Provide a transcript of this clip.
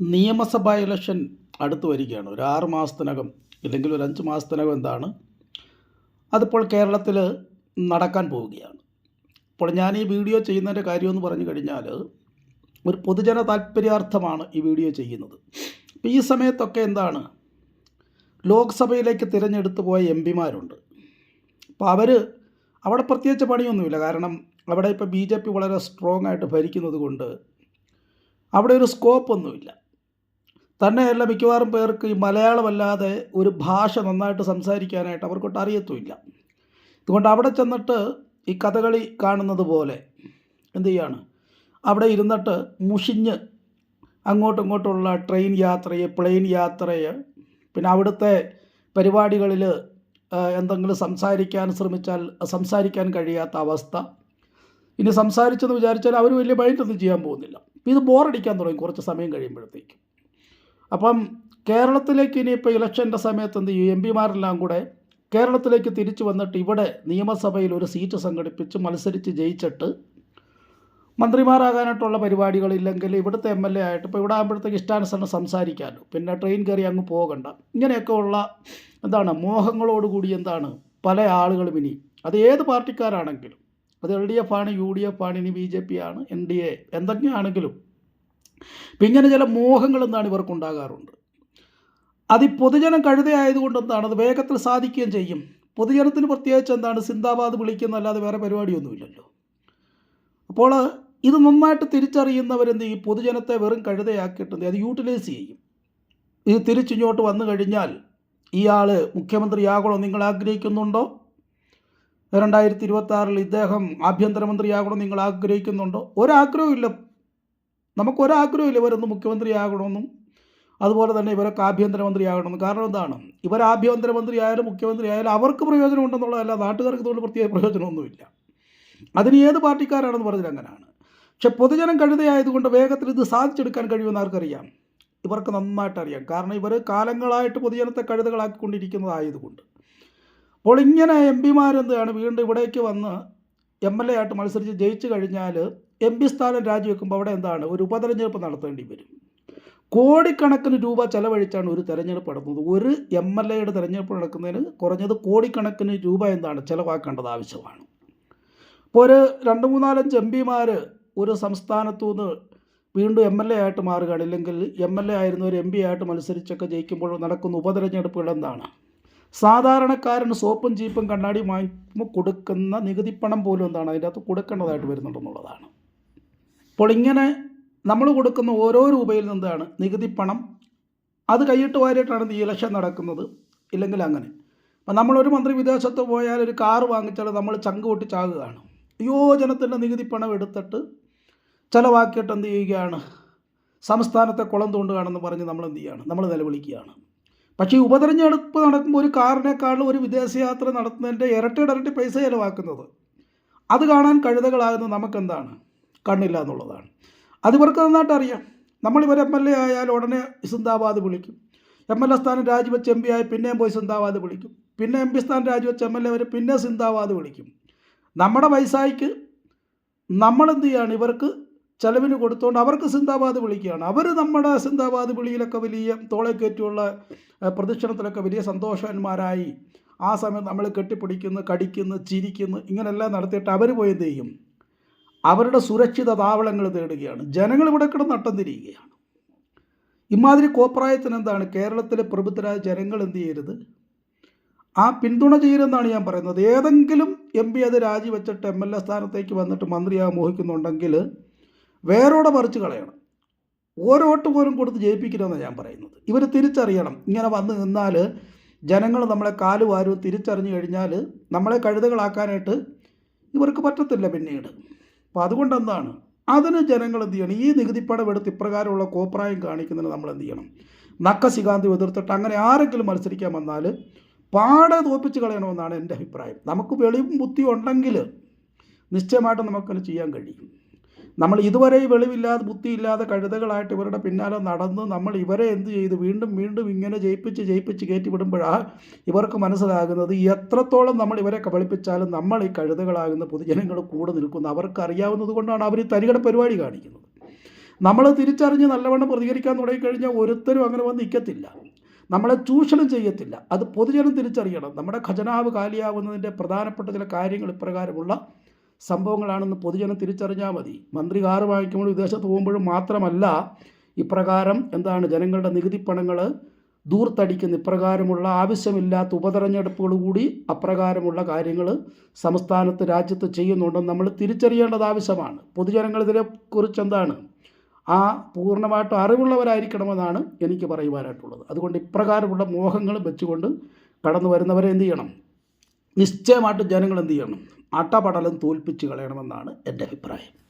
നിയമസഭാ ഇലക്ഷൻ അടുത്ത് വരികയാണ്. ഒരു ആറ് മാസത്തിനകം ഇല്ലെങ്കിൽ ഒരു അഞ്ച് മാസത്തിനകം എന്താണ് അതിപ്പോൾ കേരളത്തിൽ നടക്കാൻ പോവുകയാണ്. അപ്പോൾ ഞാൻ ഈ വീഡിയോ ചെയ്യുന്നതിന്റെ കാര്യമെന്ന് പറഞ്ഞു കഴിഞ്ഞാൽ ഒരു പൊതുജന താല്പര്യാർത്ഥമാണ് ഈ വീഡിയോ ചെയ്യുന്നത്. അപ്പോൾ ഈ സമയത്തൊക്കെ എന്താണ് ലോക്സഭയിലേക്ക് തിരഞ്ഞെടുത്ത് പോയ എം പിമാരുണ്ട്. അപ്പോൾ അവർ അവിടെ പ്രത്യേകിച്ച് പണിയൊന്നുമില്ല. കാരണം അവിടെ ഇപ്പോൾ ബി ജെ പി വളരെ സ്ട്രോങ് ആയിട്ട് ഭരിക്കുന്നത് കൊണ്ട് അവിടെ ഒരു സ്കോപ്പ് ഒന്നുമില്ല. തന്നെയല്ല മിക്കവാറും പേർക്ക് ഈ മലയാളമല്ലാതെ ഒരു ഭാഷ നന്നായിട്ട് സംസാരിക്കാനായിട്ട് അവർക്കൊട്ട് അറിയത്തുമില്ല. അതുകൊണ്ട് അവിടെ ചെന്നിട്ട് ഈ കഥകളി കാണുന്നത് പോലെ എന്ത് ചെയ്യാണ്? അവിടെ ഇരുന്നിട്ട് മുഷിഞ്ഞ് അങ്ങോട്ടും ഇങ്ങോട്ടുള്ള ട്രെയിൻ യാത്രയെ പ്ലെയിൻ യാത്രയെ പിന്നെ അവിടുത്തെ പരിപാടികളിൽ എന്തെങ്കിലും സംസാരിക്കാൻ ശ്രമിച്ചാൽ സംസാരിക്കാൻ കഴിയാത്ത അവസ്ഥ. ഇനി സംസാരിച്ചെന്ന് വിചാരിച്ചാൽ അവർ വലിയ മൈൻഡൊന്നും ചെയ്യാൻ പോകുന്നില്ല. ഇത് ബോറടിക്കാൻ തുടങ്ങി കുറച്ച് സമയം കഴിയുമ്പോഴത്തേക്കും. അപ്പം കേരളത്തിലേക്ക് ഇനിയിപ്പോൾ ഇലക്ഷന്റെ സമയത്ത് എന്ത് ചെയ്യും? എം പിമാരെല്ലാം കൂടെ കേരളത്തിലേക്ക് തിരിച്ചു വന്നിട്ട് ഇവിടെ നിയമസഭയിൽ ഒരു സീറ്റ് സംഘടിപ്പിച്ച് മത്സരിച്ച് ജയിച്ചിട്ട് മന്ത്രിമാരാകാനായിട്ടുള്ള പരിപാടികളില്ലെങ്കിൽ ഇവിടുത്തെ എം എൽ എ ആയിട്ട് ഇപ്പോൾ ഇവിടെ ആകുമ്പോഴത്തേക്ക് ഇഷ്ടാനുസരണം സംസാരിക്കാമല്ലോ. പിന്നെ ട്രെയിൻ കയറി അങ്ങ് പോകണ്ട. ഇങ്ങനെയൊക്കെ ഉള്ള എന്താണ് മോഹങ്ങളോടുകൂടി എന്താണ് പല ആളുകളും ഇനി അത് ഏത് പാർട്ടിക്കാരാണെങ്കിലും അത് എൽ ഡി എഫ് ആണ് യു ഡി എഫ് ആണ് ഇനി ബി ജെ പി ആണ് എൻ ഡി എ എന്തൊക്കെയാണെങ്കിലും ഇപ്പം ഇങ്ങനെ ചില മോഹങ്ങൾ എന്താണ് ഇവർക്കുണ്ടാകാറുണ്ട്? അത് ഈ പൊതുജനം കഴുതയായതുകൊണ്ട് എന്താണ്? അത് വേഗത്തിൽ സാധിക്കുകയും ചെയ്യും. പൊതുജനത്തിന് പ്രത്യേകിച്ച് എന്താണ്? സിന്ദാബാദ് വിളിക്കുന്നല്ലാതെ വേറെ പരിപാടിയൊന്നുമില്ലല്ലോ. അപ്പോൾ ഇത് നന്നായിട്ട് തിരിച്ചറിയുന്നവരെന്ത് ഈ പൊതുജനത്തെ വെറും കഴുതയാക്കിയിട്ടുണ്ട് അത് യൂട്ടിലൈസ് ചെയ്യും. ഇത് തിരിച്ചിങ്ങോട്ട് വന്നു കഴിഞ്ഞാൽ ഇയാൾ മുഖ്യമന്ത്രിയാകണോ നിങ്ങൾ ആഗ്രഹിക്കുന്നുണ്ടോ? രണ്ടായിരത്തി ഇരുപത്തി ആറിൽ ഇദ്ദേഹം ആഭ്യന്തരമന്ത്രിയാകണം നിങ്ങൾ ആഗ്രഹിക്കുന്നുണ്ടോ? ഒരാഗ്രഹവും ഇല്ല നമുക്ക് ഒരാഗ്രഹമില്ല ഇവരൊന്ന് മുഖ്യമന്ത്രിയാകണമെന്നും അതുപോലെ തന്നെ ഇവരൊക്കെ ആഭ്യന്തരമന്ത്രിയാകണമെന്നും. കാരണം എന്താണ്? ഇവർ ആഭ്യന്തരമന്ത്രി ആയാലും മുഖ്യമന്ത്രി ആയാലും അവർക്ക് പ്രയോജനം ഉണ്ടെന്നുള്ളതല്ല നാട്ടുകാർക്ക് ഇതുകൊണ്ട് പ്രത്യേക പ്രയോജനമൊന്നുമില്ല. അതിന് ഏത് പാർട്ടിക്കാരാണെന്ന് പറഞ്ഞാൽ അങ്ങനെയാണ്. പക്ഷെ പൊതുജനം കഴുതയായതുകൊണ്ട് വേഗത്തിൽ ഇത് സാധിച്ചെടുക്കാൻ കഴിയുമെന്ന് ആർക്കറിയാം? ഇവർക്ക് നന്നായിട്ട് അറിയാം കാരണം ഇവർ കാലങ്ങളായിട്ട് പൊതുജനത്തെ കഴുതകളാക്കിക്കൊണ്ടിരിക്കുന്നതായതുകൊണ്ട്. അപ്പോൾ ഇങ്ങനെ എം പിമാരെന്താണ് വീണ്ടും ഇവിടേക്ക് വന്ന് എം എൽ എ ആയിട്ട് മത്സരിച്ച് ജയിച്ചു കഴിഞ്ഞാൽ എം പി സ്ഥാനം രാജിവെക്കുമ്പോൾ അവിടെ എന്താണ്? ഒരു ഉപതെരഞ്ഞെടുപ്പ് നടത്തേണ്ടി വരും. കോടിക്കണക്കിന് രൂപ ചെലവഴിച്ചാണ് ഒരു തെരഞ്ഞെടുപ്പ് നടത്തുന്നത് ഒരു എം എൽ എയുടെ തെരഞ്ഞെടുപ്പ് നടക്കുന്നതിന് കുറഞ്ഞത് കോടിക്കണക്കിന് രൂപ എന്താണ്? ചിലവാക്കേണ്ടത് ആവശ്യമാണ്. ഇപ്പോൾ ഒരു രണ്ട് മൂന്നാലഞ്ച് എം പിമാർ ഒരു സംസ്ഥാനത്തു നിന്ന് വീണ്ടും എം എൽ എ ആയിട്ട് മാറുകയാണ്. ഇല്ലെങ്കിൽ എം എൽ എ ആയിരുന്ന ഒരു എം പി ആയിട്ട് മത്സരിച്ചൊക്കെ ജയിക്കുമ്പോൾ നടക്കുന്ന ഉപതെരഞ്ഞെടുപ്പുകൾ എന്താണ്? സാധാരണക്കാരന് സോപ്പും ചീപ്പും കണ്ണാടിയും വാങ്ങി കൊടുക്കുന്ന നികുതിപ്പണം പോലും എന്താണ്? അതിന്റെ അകത്ത് കൊടുക്കേണ്ടതായിട്ട് വരുന്നുണ്ടെന്നുള്ളതാണ്. അപ്പോൾ ഇങ്ങനെ നമ്മൾ കൊടുക്കുന്ന ഓരോ രൂപയിൽ നിന്നാണ് പണം അത് കൈയിട്ട് വാരിയിട്ടാണ് ഈ ഇലക്ഷൻ നടക്കുന്നത്. ഇല്ലെങ്കിൽ അങ്ങനെ. അപ്പം നമ്മളൊരു മന്ത്രി വിദേശത്ത് പോയാൽ ഒരു കാറ് വാങ്ങിച്ചാൽ നമ്മൾ ചങ്ക് പൊട്ടി ചാകുകയാണ്. ജനത്തിന്റെ പണം എടുത്തിട്ട് ചിലവാക്കിയിട്ട് എന്ത് ചെയ്യുകയാണ്? സംസ്ഥാനത്തെ കുളം തോണ്ടുകയാണെന്ന് പറഞ്ഞ് നമ്മൾ എന്ത് ചെയ്യുകയാണ്? നമ്മൾ നിലവിളിക്കുകയാണ്. പക്ഷേ ഈ ഉപതെരഞ്ഞെടുപ്പ് നടക്കുമ്പോൾ ഒരു കാറിനേക്കാളും ഒരു വിദേശയാത്ര നടത്തുന്നതിന്റെ ഇരട്ടി ഇരട്ടി പൈസ ചിലവാക്കുന്നത്. അത് കാണാൻ കഴുതകളാകുന്നത് നമുക്കെന്താണ്? കണ്ണില്ല എന്നുള്ളതാണ് അത് ഇവർക്ക് നന്നായിട്ട് അറിയാം. നമ്മളിവർ എം എൽ എ ആയാൽ ഉടനെ സിന്ദാബാദ് വിളിക്കും. എം എൽ എ സ്ഥാനം രാജിവെച്ച് എം പി ആയി പിന്നെയും പോയി സിന്ദാബാദ് വിളിക്കും. പിന്നെ എം പി സ്ഥാനം രാജിവെച്ച് എം എൽ എ വരെ പിന്നെ സിന്ദാബാദ് വിളിക്കും. നമ്മുടെ വയസ്സായിക്ക് നമ്മളെന്ത് ചെയ്യാണ്? ഇവർക്ക് ചെലവിന് കൊടുത്തുകൊണ്ട് അവർക്ക് സിന്ദാബാദ് വിളിക്കുകയാണ്. അവർ നമ്മുടെ സിന്ദാബാദ് വിളിയിലൊക്കെ വലിയ തോളെ കയറ്റിയുള്ള പ്രദക്ഷിണത്തിലൊക്കെ വലിയ സന്തോഷവാന്മാരായി ആ സമയം നമ്മൾ കെട്ടിപ്പിടിക്കുന്നു കടിക്കുന്നു ചിരിക്കുന്നു ഇങ്ങനെയെല്ലാം നടത്തിയിട്ട് അവർ പോയി എന്ത് ചെയ്യും? അവരുടെ സുരക്ഷിത താവളങ്ങൾ തേടുകയാണ്. ജനങ്ങൾ ഇവിടെ കിടന്ന് നട്ടം തിരിയുകയാണ് ഇമാതിരി കോപ്രായത്തിന് എന്താണ്? കേരളത്തിലെ പ്രബുദ്ധരായ ജനങ്ങൾ എന്ത് ചെയ്യരുത്? ആ പിന്തുണ ചെയ്യരുതെന്നാണ് ഞാൻ പറയുന്നത്. ഏതെങ്കിലും എം പി അത് രാജിവെച്ചിട്ട് എം എൽ എ സ്ഥാനത്തേക്ക് വന്നിട്ട് മന്ത്രിയാകാൻ മോഹിക്കുന്നുണ്ടെങ്കിൽ വേരോടെ മറിച്ച് കളയണം. ഓരോ വോട്ട് പോലും കൊടുത്ത് ജയിപ്പിക്കരുതെന്നാണ് ഞാൻ പറയുന്നത്. ഇവർ തിരിച്ചറിയണം. ഇങ്ങനെ വന്നു നിന്നാൽ ജനങ്ങൾ നമ്മളെ കാൽ വാരു. തിരിച്ചറിഞ്ഞു കഴിഞ്ഞാൽ നമ്മളെ കഴുതകളാക്കാനായിട്ട് ഇവർക്ക് പറ്റത്തില്ല പിന്നീട്. അപ്പോൾ അതുകൊണ്ട് എന്താണ് അതിന് ജനങ്ങൾ എന്ത് ചെയ്യണം? ഈ നികുതിപ്പണം എടുത്ത് ഇപ്രകാരമുള്ള കോപ്രായം കാണിക്കുന്നതിന് നമ്മൾ എന്ത് ചെയ്യണം? നക്കശികാന്തി എതിർത്തിട്ട് അങ്ങനെ ആരെങ്കിലും മത്സരിക്കാൻ വന്നാൽ പാടെ തോപ്പിച്ച് കളയണമെന്നാണ് എന്റെ അഭിപ്രായം. നമുക്ക് വെളിവും ബുദ്ധി ഉണ്ടെങ്കിൽ നിശ്ചയമായിട്ടും നമുക്കത് ചെയ്യാൻ കഴിയും. നമ്മൾ ഇതുവരെ വെളിവില്ലാതെ ബുദ്ധിയില്ലാതെ കഴുതകളായിട്ട് ഇവരുടെ പിന്നാലെ നടന്ന് നമ്മൾ ഇവരെ എന്ത് ചെയ്ത്? വീണ്ടും വീണ്ടും ഇങ്ങനെ ജയിപ്പിച്ച് ജയിപ്പിച്ച് കയറ്റി വിടുമ്പോഴാണ് ഇവർക്ക് മനസ്സിലാകുന്നത് എത്രത്തോളം നമ്മൾ ഇവരെ കബളിപ്പിച്ചാലും നമ്മൾ ഈ കഴുതകളാകുന്ന പൊതുജനങ്ങൾ കൂടെ നിൽക്കുന്നു. അവർക്ക് അറിയാവുന്നത് കൊണ്ടാണ് അവർ തരികട പരിപാടി കാണിക്കുന്നത്. നമ്മൾ തിരിച്ചറിഞ്ഞ് നല്ലവണ്ണം പ്രതികരിക്കാൻ തുടങ്ങിക്കഴിഞ്ഞാൽ ഒരുത്തരും അങ്ങനെ വന്ന് നിൽക്കത്തില്ല. നമ്മളെ ചൂഷണം ചെയ്യത്തില്ല. അത് പൊതുജനം തിരിച്ചറിയണം. നമ്മുടെ ഖജനാവ് കാലിയാവുന്നതിന്റെ പ്രധാനപ്പെട്ട ചില കാര്യങ്ങൾ ഇപ്രകാരമുള്ള സംഭവങ്ങളാണെന്ന് പൊതുജനം തിരിച്ചറിഞ്ഞാൽ മതി. മന്ത്രി കാറ് വാങ്ങിക്കുമ്പോൾ വിദേശത്ത് പോകുമ്പോഴും മാത്രമല്ല ഇപ്രകാരം എന്താണ് ജനങ്ങളുടെ നികുതി പണങ്ങൾ ദൂർത്തടിക്കുന്ന ഇപ്രകാരമുള്ള ആവശ്യമില്ലാത്ത ഉപതെരഞ്ഞെടുപ്പുകൾ കൂടി അപ്രകാരമുള്ള കാര്യങ്ങൾ സംസ്ഥാനത്ത് രാജ്യത്ത് ചെയ്യുന്നുണ്ടെന്ന് നമ്മൾ തിരിച്ചറിയേണ്ടത് ആവശ്യമാണ്. പൊതുജനങ്ങൾ ഇതിനെക്കുറിച്ച് എന്താണ്? ആ പൂർണമായിട്ടും അറിവുള്ളവരായിരിക്കണമെന്നാണ് എനിക്ക് പറയുവാനായിട്ടുള്ളത്. അതുകൊണ്ട് ഇപ്രകാരമുള്ള മോഹങ്ങളും വെച്ചുകൊണ്ട് കടന്നു വരുന്നവരെ എന്ത് ചെയ്യണം? നിശ്ചയമായിട്ട് ജനങ്ങൾ എന്ത് ചെയ്യണം? അട്ടപടലം തോൽപ്പിച്ച് കളയണമെന്നാണ് എന്റെ അഭിപ്രായം.